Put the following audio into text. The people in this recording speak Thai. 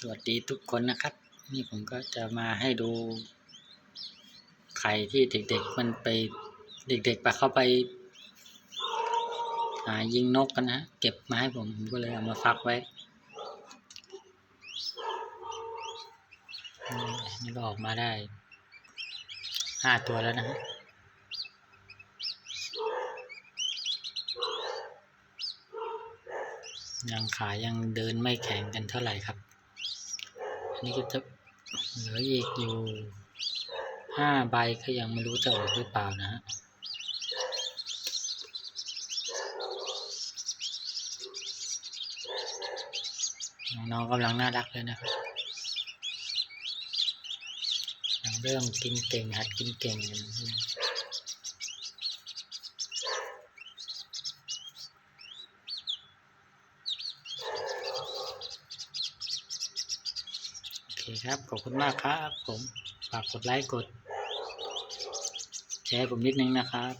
สวัสดีทุกคนนะครับ นี่ผมก็จะมาให้ดูไข่ที่เด็กๆมันไปเด็กๆไปเข้าไป หายิงนกกันนะเก็บมาให้ผมผมก็เลยเอามาฟักไว้นี่ก็ออกมาได้ห้าตัวแล้วนะฮะยังขายังเดินไม่แข็งกันเท่าไหร่ครับ อันนี้ก็จะเหลืออีกอยู่ห้าใบก็ยังไม่รู้จะออกหรือเปล่านะฮะน้องๆกำลังน่ารักเลยนะครับยังเริ่มกินเก่งหัดกินเก่งกันโอเคครับ ขอบคุณมากครับผม ฝากกดไลค์กด แชร์ผมนิดนึงนะครับ